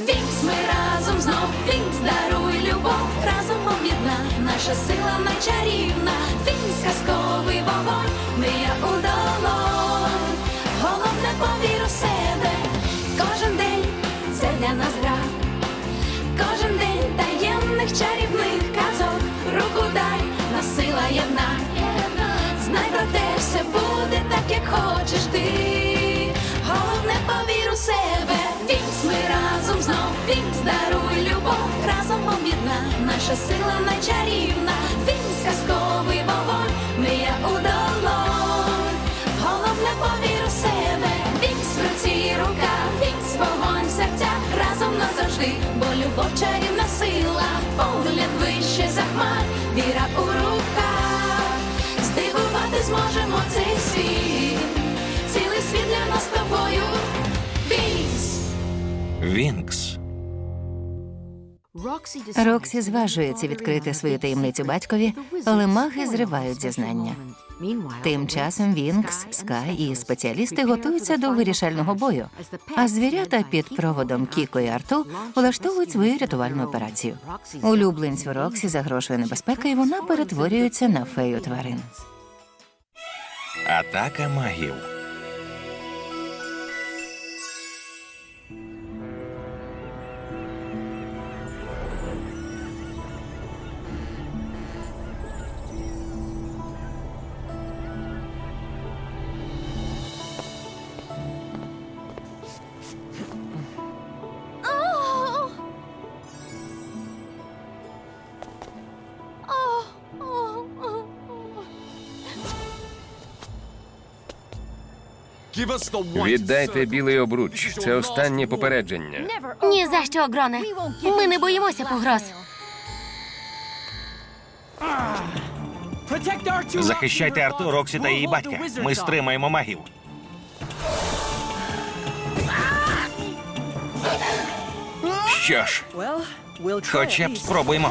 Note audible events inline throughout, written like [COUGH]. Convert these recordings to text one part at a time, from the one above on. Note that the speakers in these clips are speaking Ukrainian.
Вінкс, ми разом знов, Вінкс, даруй любов, разом об'єдна, наша сила найчарівна, Вінкс, казковий вогонь, мрія у долонь. Головне повір у себе, кожен день це для нас гра. Кожен день таємних чарівних казок, руку дай, нас сила єдна. Знай про те, все буде так, як хочеш ти. Головне повір у себе. Знов. він здаруй любов, разом об'єдна. Наша сила найчарівна. він сказковий вогонь, ми я долонь. Вінкс. Роксі зважується відкрити свою таємницю батькові, але маги зривають зізнання. Тим часом Вінкс, Скай і спеціалісти готуються до вирішального бою. А звірята під проводом Кіко і Арту влаштовують свою рятувальну операцію. Улюбленцю Роксі загрошує небезпека, і вона перетворюється на фею тварин. Атака магів. Віддайте білий обруч. Це останнє попередження. Ні за що, Гроне. Ми не боїмося погроз. Захищайте Арту, Роксі та її батька. Ми стримаємо магів. Що ж, хоча б спробуємо.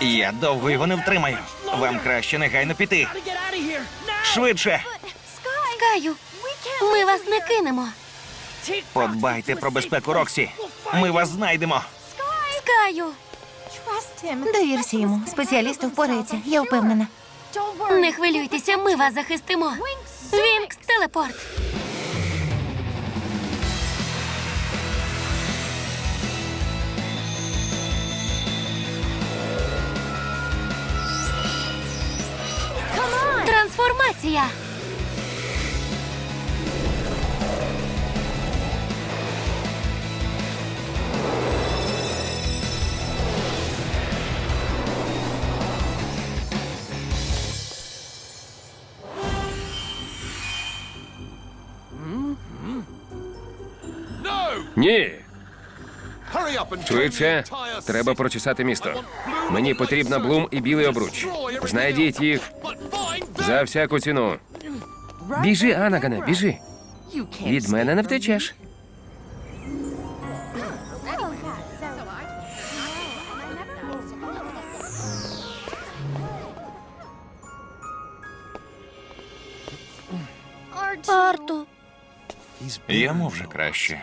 Я довго його не втримаю. Вам краще негайно піти. Швидше. Скаю, ми вас не кинемо. Подбайте про безпеку Роксі. Ми вас знайдемо. Скаю, Довірся йому. Спеціалісти впораються, я впевнена. не хвилюйтеся, ми вас захистимо. Вінкс, телепорт. Трансформація. Ні. Швидше. Треба прочесати місто. Мені потрібна блум і білий обруч. Знайдіть їх за всяку ціну. Біжи, Анагане, біжи. Від мене не втечеш. Арту. Йому вже краще.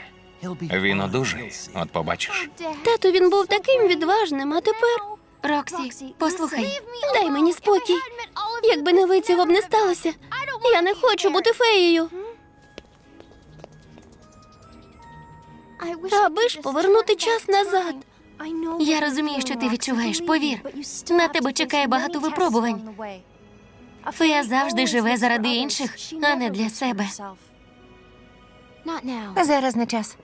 Він одужає. От побачиш. Тату, він був таким відважним, а тепер. Роксі, послухай, дай мені спокій. Якби не ви цього б не сталося. Я не хочу бути феєю. Аби ж повернути час назад. Я розумію, що ти відчуваєш, повір. На тебе чекає багато випробувань. Фея завжди живе заради інших, а не для себе. Зараз не час.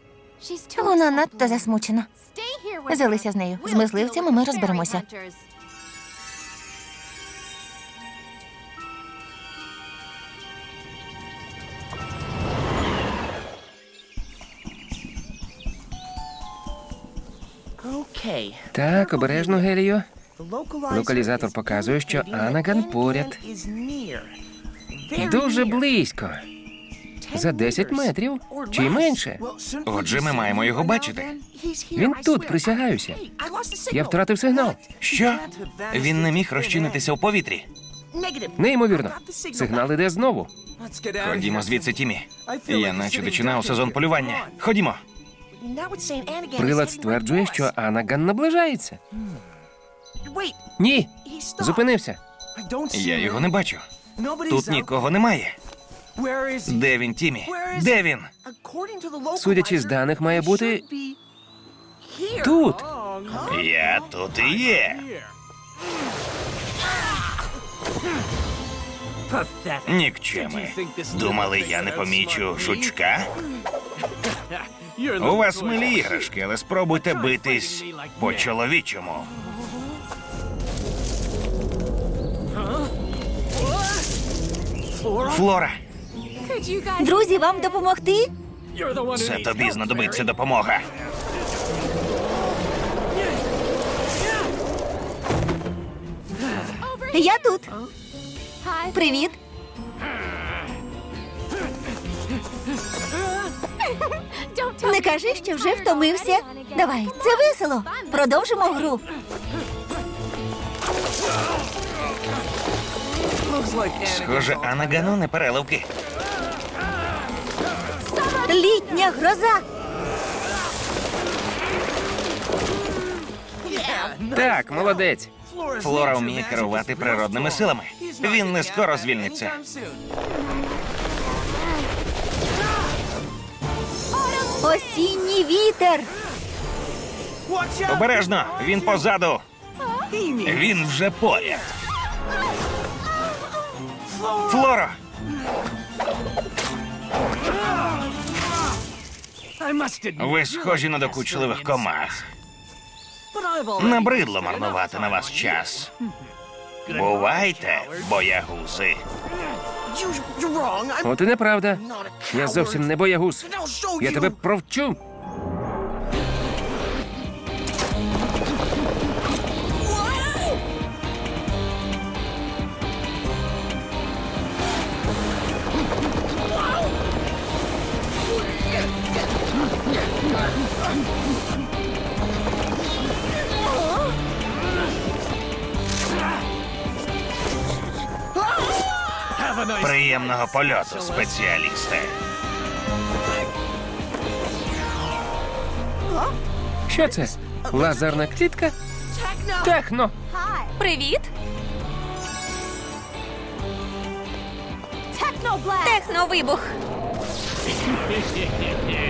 Вона надто засмучена. Залися з нею. З мисливцями ми розберемося. Так, обережно, Гелію. Локалізатор показує, що Анаган поряд. Дуже близько. За 10 метрів чи менше. Отже, ми маємо його бачити. Він тут, присягаюся. Я втратив сигнал. Що? Він не міг розчинитися у повітрі. Неймовірно. Сигнал іде знову. Ходімо звідси, Тімі. Я наче дочинав сезон полювання. Ходімо. Прилад стверджує, що Анаган наближається. Ні, зупинився. Я його не бачу. Тут нікого немає. Де він, Тімі? Де він? Судячи з даних, має бути тут. Я тут і є. Нікчеми. Думали, я не помічу шучка? [LAUGHS] У вас милі іграшки, але спробуйте битись по-чоловічому. Флора, Друзі, вам допомогти? це тобі знадобиться допомога. Я тут. Привіт. Не кажи, що вже втомився. Давай, це весело. Продовжимо гру. Схоже, Анагану не переливки. Літня гроза. Так, молодець. Флора вміє керувати природними силами. Він не скоро звільниться. Осінній вітер. Обережно, він позаду. Він вже поряд. Флоро, ви схожі на докучливих комах. Набридло марнувати на вас час. Бувайте, боягузи. От і неправда. Я зовсім не боягуз. Я тебе провчу. Приємного польоту, спеціалісти. Що це? Лазерна клітка? Техно. Привіт! Техновибух! [LAUGHS]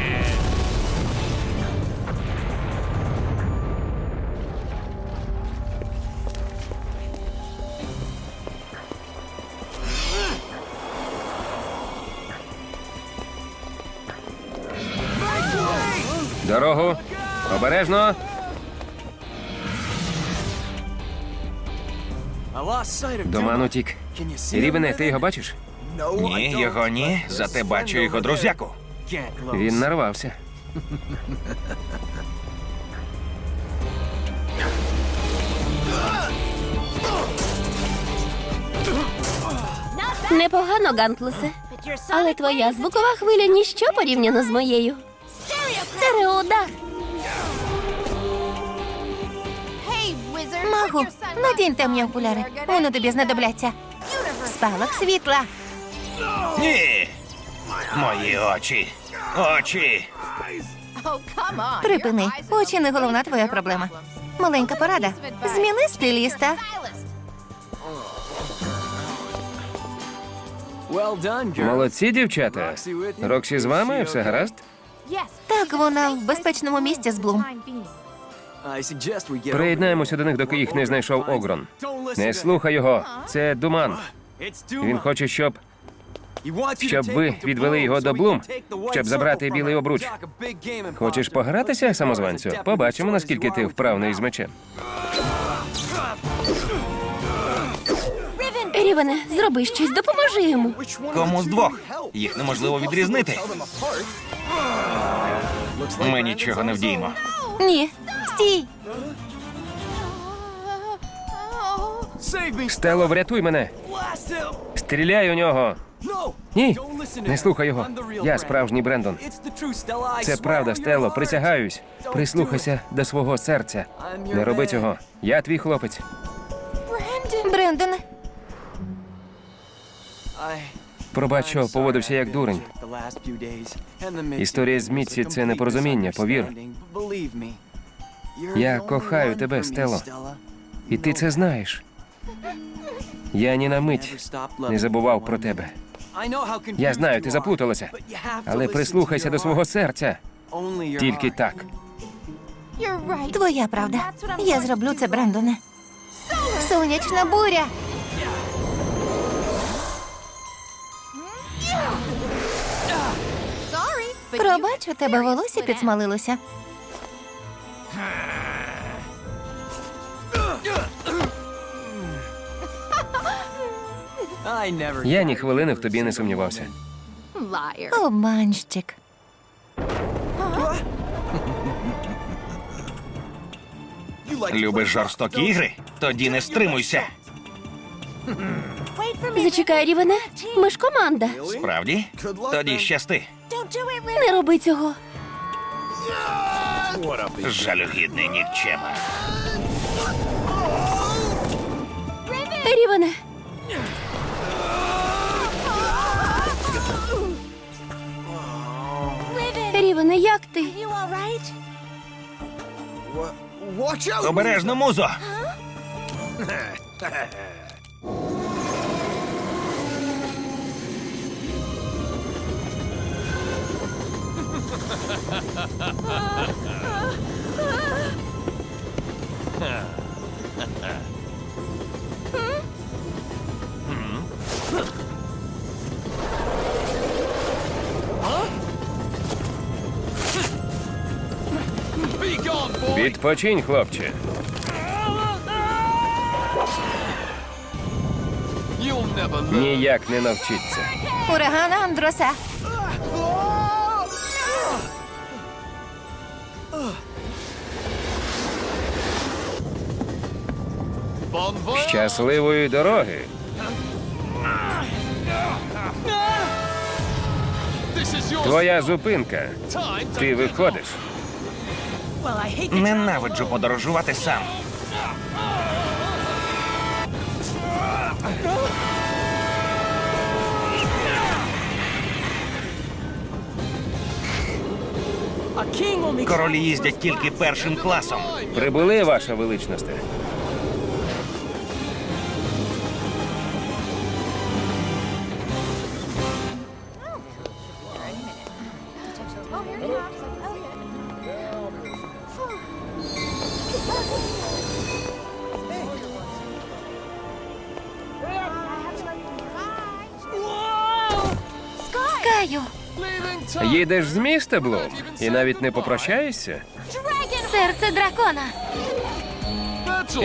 Дорогу. Обережно. Доман утік. Рівене, ти його бачиш? Ні, його ні, зате бачу його друзяку. Він нарвався. Непогано, Гантлесе. Але твоя звукова хвиля ніщо порівняно з моєю. Стереоудар! Магу, надінь темні окуляри. Вони тобі знадобляться. Спалах світла. Ні. Мої очі. Очі. Припини. Очі не головна твоя проблема. Маленька порада. Зміни стиліста. Молодці, дівчата. Роксі з вами, все гаразд? Так, вона в безпечному місці з Блум. Приєднаємося до них, доки їх не знайшов Огрон. Не слухай його. Це Думан. Він хоче, щоб щоб ви відвели його до Блум, щоб забрати білий обруч. Хочеш погратися, самозванцю? Побачимо, наскільки ти вправний з мечем. Рівене, зроби щось, допоможи йому. Кому з двох? Їх неможливо відрізнити. Ми нічого не вдіємо. Ні. Стій! Стело, врятуй мене. Стріляй у нього. Ні, не слухай його. Я справжній Брендон. Це правда, Стело, присягаюсь. Прислухайся до свого серця. Не роби цього. Я твій хлопець. Брендоне, Пробач, що поводився як дурень. Історія з Мітсі – це непорозуміння, повір. Я кохаю тебе, Стело. І ти це знаєш. Я ні на мить не забував про тебе. Я знаю, ти заплуталася, але прислухайся до свого серця. Тільки так. твоя правда. Я зроблю це, Брендоне. Сонячна буря. Пробач, у тебе волосся підсмалилося. Я ні хвилини в тобі не сумнівався. Обманщик. Любиш жорстокі ігри? Тоді не стримуйся. Зачекай, Рівене. Ми ж команда. Справді? Тоді щасти. Не роби цього. Жалюгідний нікчема. Рівене. Рівене, як ти? Обережно, музо! Відпочинь, хлопче. Ніяк не навчиться. Ураган Андроса. Щасливої дороги. Твоя зупинка. Ти виходиш. Ненавиджу подорожувати сам. Королі їздять тільки першим класом. Прибули, ваша величність. Їдеш з міста, Блум? І навіть не попрощаєшся? Серце дракона.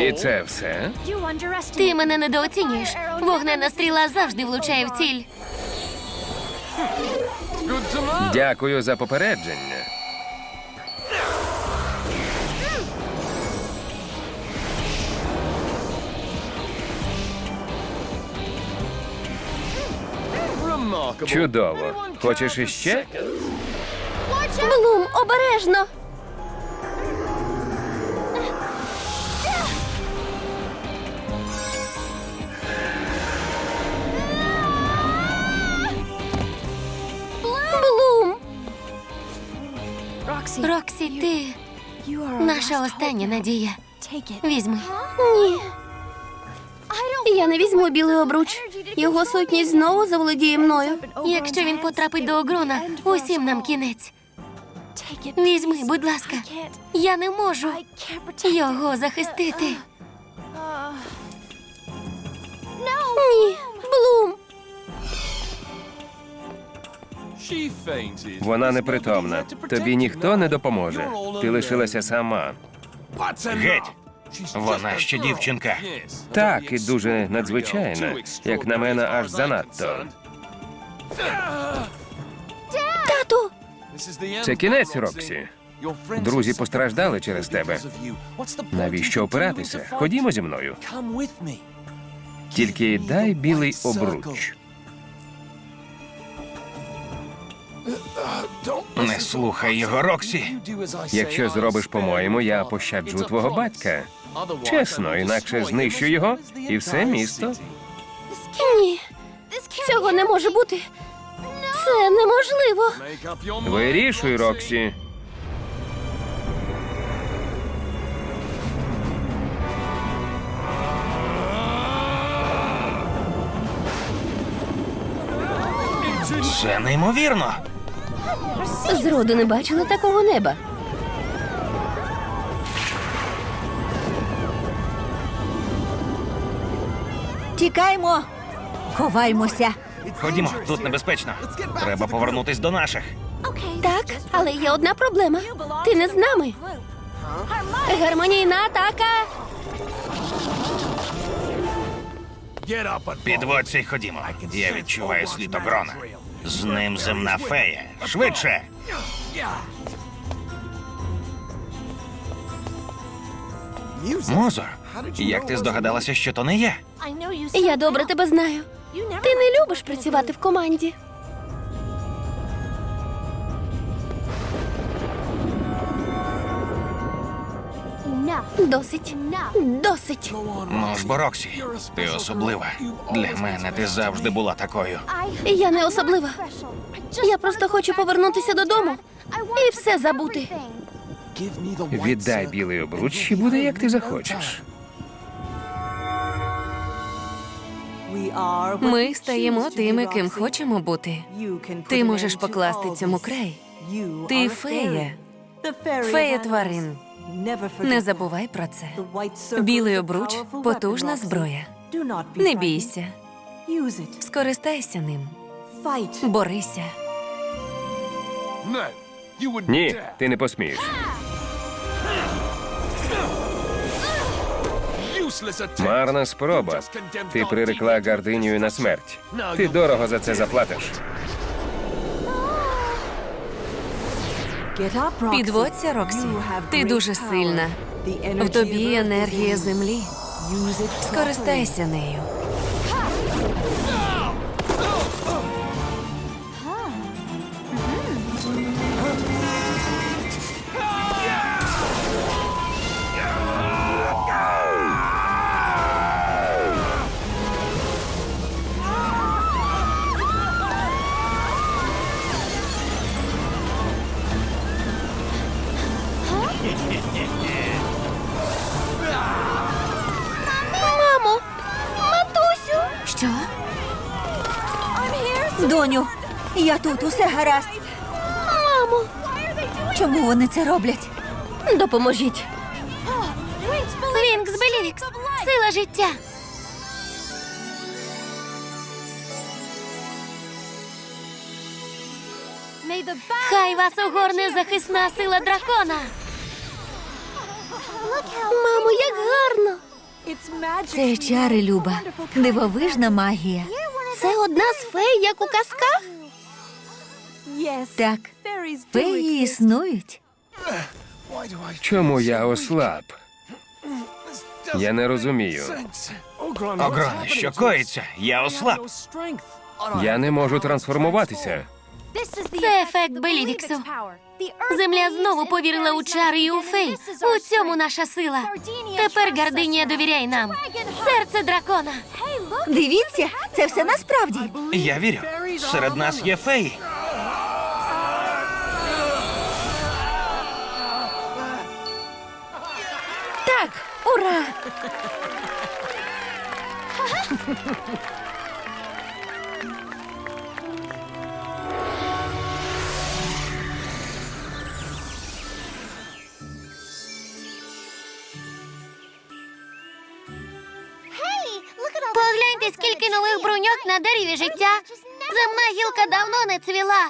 І це все? Ти мене недооцінюєш. Вогнена стріла завжди влучає в ціль. Дякую за попередження. Чудово. Хочеш іще? Блум, обережно. Блум. Роксі, ти наша остання надія. Візьми. Ні. Я не візьму білий обруч. Його сутність знову заволодіє мною. Якщо він потрапить до огрона, усім нам кінець. Візьми, будь ласка. Я не можу його захистити. Ні, Блум. Вона непритомна. Тобі ніхто не допоможе. Ти лишилася сама. Геть! Вона ще дівчинка. Так, і дуже надзвичайна. Як на мене, аж занадто. Це кінець, Роксі. Друзі постраждали через тебе. Навіщо опиратися? Ходімо зі мною. Тільки дай білий обруч. Не слухай його, Роксі. Якщо зробиш по-моєму, я пощаджу твого батька. Чесно, інакше знищу його і все місто. Ні, цього не може бути. Це неможливо. Вирішуй, Роксі. Це неймовірно. Зроду не бачили такого неба. Тікаймо, ховаймося. Ходімо, тут небезпечно. Треба повернутись до наших. Так, але є одна проблема. Ти не з нами. Гармонійна атака. Підводься й ходімо. Я відчуваю слід огрона. З ним земна фея. Швидше. Мозо, як ти здогадалася, що то не я? Я добре тебе знаю. Ти не любиш працювати в команді. Досить. Досить. Ну ж, бо, Роксі, ти особлива. Для мене ти завжди була такою. Я не особлива. Я просто хочу повернутися додому і все забути. Віддай білий обруч і буде, як ти захочеш. Ми стаємо тими, ким хочемо бути. Ти можеш покласти цьому край. Ти фея, фея тварин. Не забувай про це. Білий обруч потужна зброя. Не бійся, скористайся ним. Борися. Ні, ти не посмієш. Марна спроба. Ти прирекла Гардинію на смерть. Ти дорого за це заплатиш. Підводься, Роксі. Ти дуже сильна. В тобі енергія землі. Скористайся нею. Доню, я тут, усе гаразд. Мамо! Чому вони це роблять? Допоможіть. Вінкс Белівікс. Сила життя. Хай вас огорне захисна сила дракона. Мамо, як гарно! Це чари, Люба. Дивовижна магія. Це одна з фей, як у казках? Так, феї існують. Чому я ослаб? Я не розумію. Огрона, що коїться? Я ослаб. Я не можу трансформуватися. Це ефект Белівіксу. Земля знову повірила у чари і у фей. У цьому наша сила. Тепер Гардинія довіряй нам. Серце дракона. Дивіться, це все насправді. Я вірю. Серед нас є феї. Так, ура! Бруньок на дереві життя. Земна гілка давно не цвіла.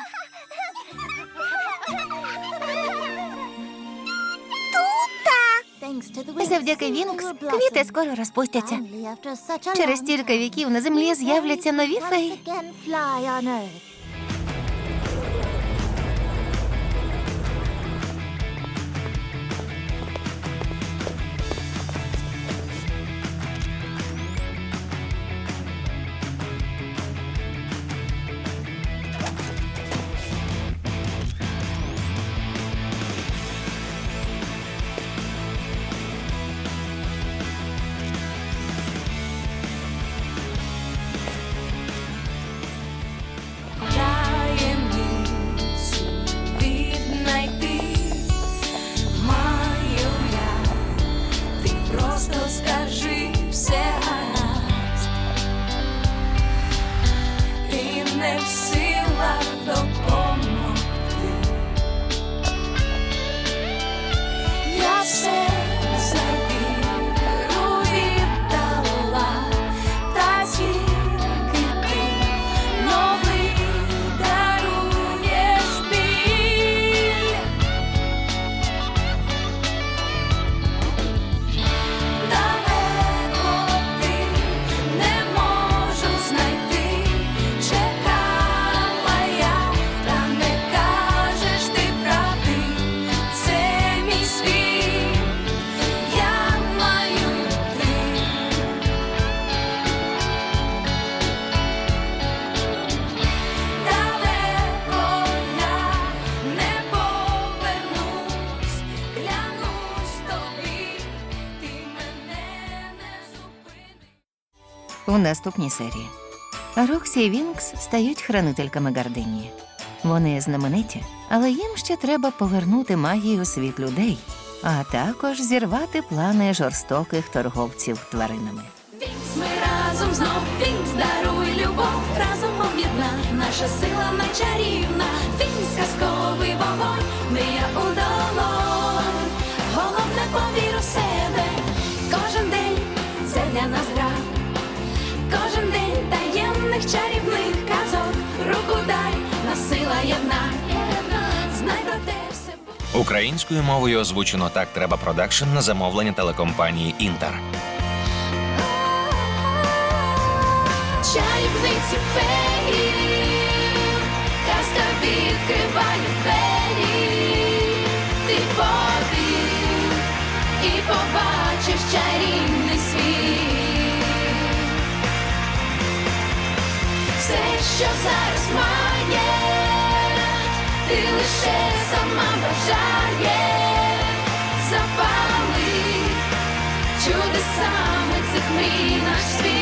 Завдяки Вінкс квіти скоро розпустяться. Через стільки віків на землі з'являться нові феї. В наступній серії. Роксі і Вінкс стають хранительками Гардинії. Вони знамениті, але їм ще треба повернути магію у світ людей, а також зірвати плани жорстоких торговців тваринами. Вінкс, ми разом знов, Вінкс, даруй любов, разом об'єдна, наша сила найчарівна, Вінкс, казковий вогонь, мрія у долонь, Українською мовою озвучено так треба продакшн на замовлення телекомпанії Інтер. Чарівниці феї, казка відкриває двері, ти повір і побачиш чарівний світ. Все, що зараз має, ти лише сама бажає, запали чудесами цих мрій наш світ.